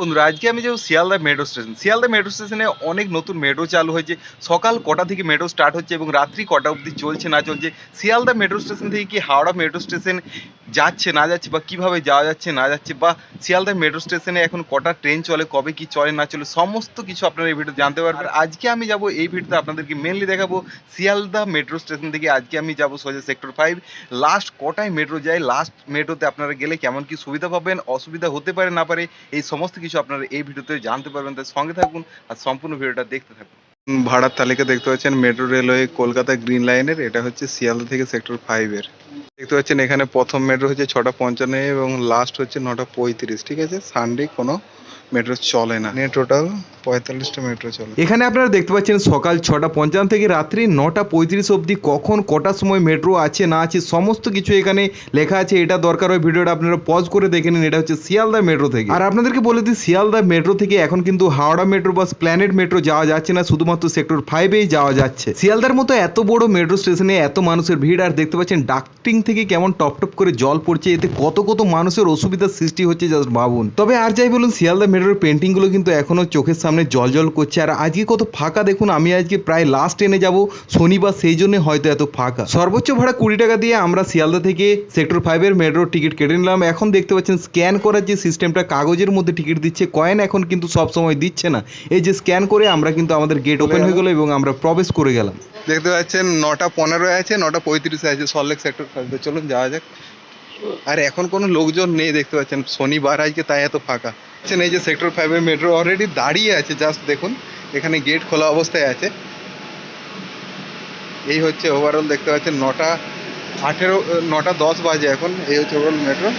বন্ধুরা আজকে আমি যাব Sealdah metro station Sealdah metro স্টেশনে অনেক নতুন মেট্রো চালু হয়েছে। সকাল কটা থেকে মেট্রো স্টার্ট হচ্ছে এবং রাত্রি কটা অবধি চলছে না চলছে। শিয়ালদা মেট্রো স্টেশন থেকে কি হাওড়া মেট্রো স্টেশন যাচ্ছে না যাচ্ছে বা কীভাবে যাওয়া যাচ্ছে না যাচ্ছে বা শিয়ালদা মেট্রো স্টেশনে এখন কটা ট্রেন চলে কবে কি চলে না চলে সমস্ত কিছু আপনারা এই ভিডিও জানতে পারবেন। আজকে আমি যাব এই ভিডিওতে আপনাদেরকে মেনলি দেখাবো শিয়ালদা মেট্রো স্টেশন থেকে আজকে আমি যাব সোজা সেক্টর ফাইভ লাস্ট কটায় মেট্রো যায় লাস্ট মেট্রোতে আপনারা গেলে কেমন কি সুবিধা পাবেন অসুবিধা হতে পারে না পারে এই সমস্ত কিছু আপনারা এই ভিডিওতে জানতে পারবেন, তাই সঙ্গে থাকুন আর সম্পূর্ণ ভিডিওটা দেখতে থাকুন। ভাড়ার তালিকা দেখতে পাচ্ছেন, মেট্রো রেলওয়ে কলকাতা গ্রিন লাইনের, এটা হচ্ছে শিয়ালদা থেকে সেক্টর ফাইভের দেখতে পাচ্ছেন, এখানে প্রথম মেট্রো হচ্ছে ছটা পঞ্চান্ন এবং লাস্ট হচ্ছে নটা পঁয়ত্রিশ, ঠিক আছে? সানডে কোনো মেট্রো চলে না। টোটাল পঁয়তাল্লিশটা মেট্রো চলে। এখানে আপনারা দেখতে পাচ্ছেন সকাল ছটা পঞ্চান্ন থেকে রাত্রি নটা পঁয়ত্রিশ অবধি কখন কটার সময় মেট্রো আছে, না আছে, সমস্ত কিছু এখানে লেখা আছে। এটা দরকার হয় ভিডিওটা আপনারা পজ করে দেখে নিন, এটা হচ্ছে শিয়ালদা মেট্রো থেকে। আর আপনাদেরকে বলে দিই, শিয়ালদা মেট্রো থেকে এখন কিন্তু হাওড়া মেট্রো বা প্ল্যানেট মেট্রো যাওয়া যাচ্ছে না, শুধুমাত্র সেক্টর ফাইভেই যাওয়া যাচ্ছে। শিয়ালদার মতো এত বড় মেট্রো স্টেশনে এত মানুষের ভিড়, আর দেখতে পাচ্ছেন ডাক্টিং থেকে কেমন টপ টপ করে জল পড়ছে, এতে কত কত মানুষের অসুবিধার সৃষ্টি হচ্ছে জাস্ট ভাবুন। তবে আর যাই বলুন, শিয়ালদা মেট্রোর পেন্টিংগুলো কিন্তু এখনও চোখের সামনে জল জল করছে। আর আজকে কত ফাঁকা দেখুন, আমি আজকে প্রায় লাস্ট ট্রেনে যাব। শনিবার সেই জন্য হয়তো এত ফাঁকা। সর্বোচ্চ ভাড়া কুড়ি টাকা দিয়ে আমরা শিয়ালদা থেকে সেক্টর ফাইভের মেট্রোর টিকিট কেটে নিলাম। এখন দেখতে পাচ্ছেন স্ক্যান করার যে সিস্টেমটা কাগজের মধ্যে টিকিট দিচ্ছে কয়েন এখন কিন্তু সব সময় দিচ্ছে না। এই যে স্ক্যান করে আমরা কিন্তু আমাদের গেট ওপেন হয়ে গেল এবং আমরা প্রবেশ করে গেলাম। দেখতে পাচ্ছেন, নটা পনেরো আছে, নটা পঁয়ত্রিশে আছে সল্লেক সেক্টর ফাইভে চলুন, যাওয়া যাক। আর এখন কোনো লোকজন নেই, দেখতে পাচ্ছেন, শনিবার আজকে তাই এত ফাঁকা। এই যে সেক্টর ফাইভে মেট্রো অলরেডি দাঁড়িয়ে আছে জাস্ট দেখুন এখানে গেট খোলা অবস্থায় আছে। এই হচ্ছে ওভারঅল দেখতে পাচ্ছেন নটা আঠেরো নটা দশ বাজে এখন এই হচ্ছে ওভারঅল মেট্রো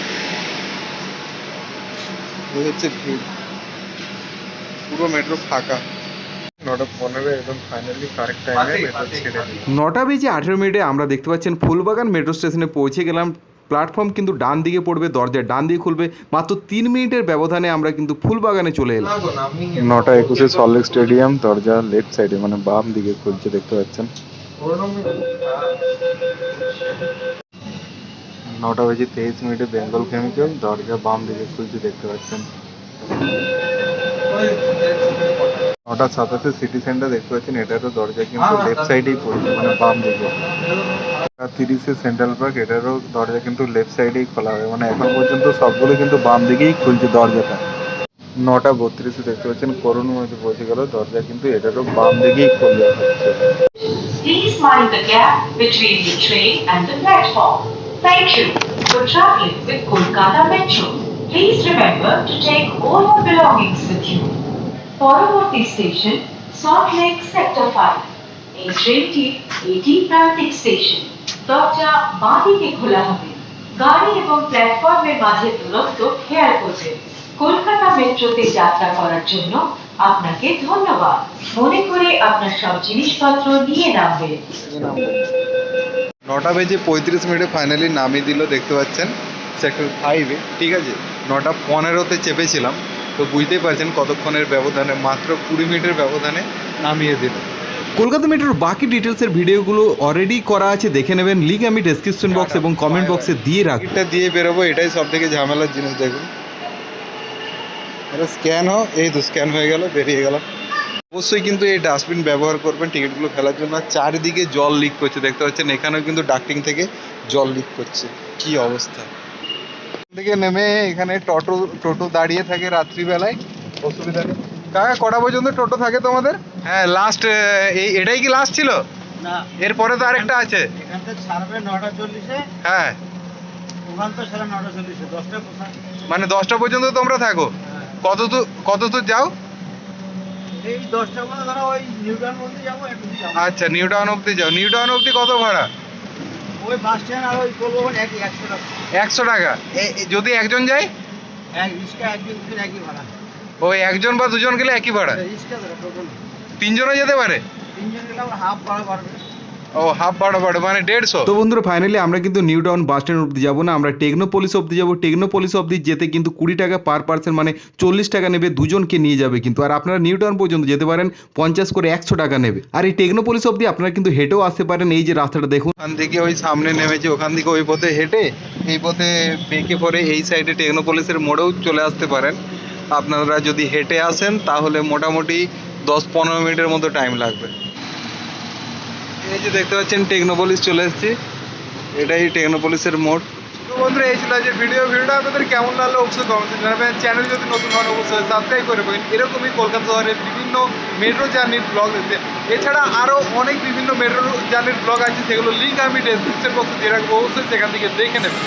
এই হচ্ছে ভিড় পুরো মেট্রো ফাঁকা। নটা পনেরো একদম ফাইনালি কারেক্ট টাইমে মেট্রো ছেড়ে দিল। নটা বেজে আঠেরো মিনিটে আমরা দেখতে পাচ্ছেন ফুলবাগান মেট্রো স্টেশনে পৌঁছে গেলাম। প্ল্যাটফর্ম কিন্তু ডান দিকে পড়বে দরজা ডান দিকে খুলবে। মাত্র তিন মিনিটের ব্যবধানে আমরা কিন্তু ফুলবাগানে চলে এলাম। নটা একুশে সল্লেক স্টেডিয়াম দরজা লেফট সাইডে মানে বাম দিকে খুলছে দেখতে পাচ্ছেন? নটা বেজে তেইশ মিনিটে বেঙ্গল কেমিক্যাল দরজা বাম দিকে খুলছে দেখতে পাচ্ছেন। নটা সাতাশে সিটি সেন্টার দেখতে পাচ্ছেন এটারও দরজা কিন্তু লেফট সাইডেই পড়ছে মানে বাম দিকে নটা তিরিশে সেন্ট্রাল পার্ক এটারও দরজা কিন্তু লেফট সাইডেই খোলা হবে মানে এখন পর্যন্ত সবগুলো কিন্তু বাম দিকেই খুলছে দরজাটা নটা বত্রিশে দেখতে পাচ্ছেন করুণ মধ্যে পৌঁছে গেল দরজা কিন্তু এটারও বাম দিকেই খুলে হচ্ছে Please mind the gap between the train and the platform. Thank you for traveling with Kolkata Metro. Please remember to take all your belongings with you. পরবর্তী station Salt Lake sector five এই ট্রেনটি এটি প্রান্তিক station দরজা বাঁদিকে খোলা হবে। গাড়ি এবং প্ল্যাটফর্মের মাঝে দূরত্ব খেয়াল করবেন কলকাতা মেট্রোতে যাত্রা করার জন্য আপনাকে ধন্যবাদ। মনে করে আপনার সব জিনিসপত্র নিয়ে নামবেন নটা বেজে পঁয়ত্রিশ মিনিটে ফাইনালি নামিয়ে দিল, দেখতে পাচ্ছেন সেক্টর ফাইভে ঠিক আছে, নটা পনেরোতে চেপেছিলাম। তো বুঝতেই পারছেন কতক্ষণের ব্যবধানে মাত্র কুড়ি মিনিটের ব্যবধানে নামিয়ে দিল। কলকাতা মেট্রোর বাকি ডিটেলসের ভিডিওগুলো অলরেডি করা আছে দেখে নেবেন। লিঙ্ক আমি ডেসক্রিপশন বক্স এবং কমেন্ট বক্সে দিয়ে রাখব। টিকিটটা দিয়ে বেরোবো এটাই সব থেকে ঝামেলার জিনিস দেখুন। এটা স্ক্যান হোক এই তো স্ক্যান হয়ে গেল বেরিয়ে গেল অবশ্যই কিন্তু এই ডাস্টবিন ব্যবহার করবেন টিকিটগুলো ফেলার জন্য। চারিদিকে জল লিক করছে দেখতে পাচ্ছেন এখানেও কিন্তু ডাক্টিং থেকে জল লিক করছে। কি অবস্থা? থেকে নেমে এখানে টোটো টোটো দাঁড়িয়ে থাকে রাত্রিবেলায় অসুবিধা নেই। কাকা কটা পর্যন্ত টোটো থাকে তোমাদের? হ্যাঁ লাস্ট এই এটাই কি লাস্ট ছিল? না। এরপরে তো আরেকটা আছে। এখান থেকে ছাড়বে নটা চল্লিশে। হ্যাঁ। ওখান তো সাড়ে নটা চল্লিশে দশটা মানে দশটা পর্যন্ত তোমরা থাকো? হ্যাঁ। কত দূর কত দূর যাও? এই দশটা করে ধরো ওই নিউটন মধ্যে যাব যাব। আচ্ছা নিউ টাউন অব্দি যাও। নিউ টাউন অব্দি কত ভাড়া? ওই বাস স্ট্যান্ড আর ওই করব একই একশো টাকা। একশো টাকা? এ- যদি একজন যায়? এক রিক্সা একজন দুজন একই ভাড়া। ওই একজন বা দুজন গেলে একই ভাড়া? তিনজনও যেতে পারে? তিনজন গেলে হাফ ভাড়া বাড়বে। ও হাফ ভাড়া বাড়ে মানে দেড়শো? তো বন্ধুরা ফাইনালি আমরা কিন্তু নিউ টাউন বাস স্ট্যান্ড অব্দি যাব না আমরা টেকনোপলিস অব্দি যাব। টেকনোপলিস অব্দি যেতে কিন্তু কুড়ি টাকা পার পার্সেন্ট মানে চল্লিশ টাকা নেবে দুজনকে নিয়ে যাবে কিন্তু। আর আপনারা নিউ টাউন পর্যন্ত যেতে পারেন পঞ্চাশ করে একশো টাকা নেবে। আর এই টেকনোপলিস অব্দি আপনারা কিন্তু হেঁটেও আসতে পারেন এই যে রাস্তাটা দেখুন। ওখান থেকে ওই সামনে নেমেছে ওখান থেকে ওই পথে হেঁটে এই পথে বেঁকে পরে এই সাইডে টেকনোপলিসের মোড়েও চলে আসতে পারেন। আপনারা যদি হেঁটে আসেন তাহলে মোটামুটি দশ পনেরো মিনিটের মতো টাইম লাগবে। এই যে দেখতে পাচ্ছেন টেকনোপলিস চলে এসেছি। এটাই টেকনোপলিসের মোড়। তো বন্ধুরা, এই ছিল আজকের ভিডিও ভিডিওটা আপনাদের কেমন লাগল অবশ্যই কমেন্টে জানাবেন। চ্যানেল যদি নতুন হন, অবশ্যই সাবস্ক্রাইব করে রাখবেন। এরকমই কলকাতা শহরের বিভিন্ন মেট্রো জার্নির ব্লগ দেখতে। এছাড়া আরও অনেক বিভিন্ন মেট্রো জার্নির ব্লগ আছে সেগুলো লিঙ্ক আমি ডেসক্রিপশন বক্সে দিয়ে রাখব। অবশ্যই সেখান থেকে দেখে নেবেন।